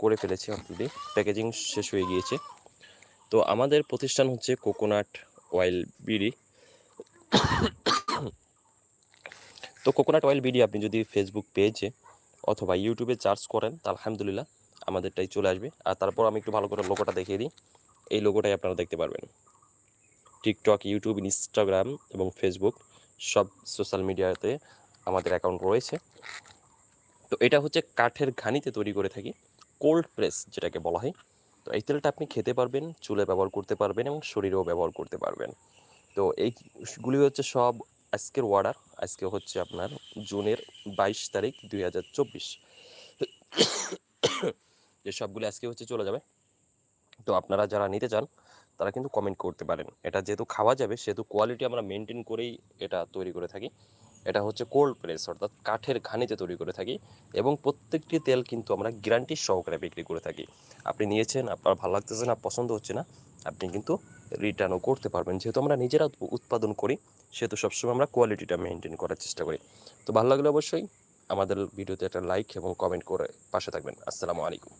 করে ফেলেছি already packaging শেষ হয়ে গিয়েছে। তো আমাদের প্রতিষ্ঠান হচ্ছে কোকোনাট অয়েল বিডি তো কোকোনাট অয়েল বিডি আপনি যদি ফেসবুক পেজে অথবা ইউটিউবে সার্চ করেন তা আলহামদুলিল্লাহ আমাদেরটাই চলে আসবে। আর তারপর আমি একটু ভালো করে লোগোটা দেখিয়ে দিই। এই লোগোটাই আপনারা দেখতে পারবেন। টিকটক ইউটিউব ইনস্টাগ্রাম এবং ফেসবুক সব সোশ্যাল মিডিয়াতে আমাদের অ্যাকাউন্ট রয়েছে। তো এটা হচ্ছে কাঠের ঘানিতে তৈরি করে থাকি। কোল্ড প্রেস যেটাকে বলা হয়। তো এই তেলটা আপনি খেতে পারবেন, চুলে ব্যবহার করতে পারবেন এবং শরীরেও ব্যবহার করতে পারবেন। তো এইগুলি হচ্ছে সব আজকের অর্ডার আজকে হচ্ছে আপনার জুনের বাইশ তারিখ দুই হাজার চব্বিশ। যে সবগুলি আজকে হচ্ছে চলে যাবে। তো আপনারা যারা নিতে চান, তারা কিন্তু কমেন্ট করতে পারেন। এটা যেহেতু খাওয়া যাবে, সেহেতু কোয়ালিটি আমরা মেনটেন করেই এটা তৈরি করে থাকি। এটা হচ্ছে কোল্ড প্রেস অর্থাৎ কাঠের ঘানিতে তৈরি করে থাকি এবং প্রত্যেকটি তেল কিন্তু আমরা গ্যারান্টি সহকারে বিক্রি করে থাকি। আপনি নিয়েছেন, আপনার ভালো লাগতেছে না, পছন্দ হচ্ছে না, আপনি কিন্তু রিটার্নও করতে পারবেন। যেহেতু আমরা নিজেরা উৎপাদন করি, সেহেতু সবসময় আমরা কোয়ালিটিটা মেনটেন করার চেষ্টা করি। তো ভালো লাগলে অবশ্যই আমাদের ভিডিওতে একটা লাইক এবং কমেন্ট করে পাশে থাকবেন। আসসালামু আলাইকুম।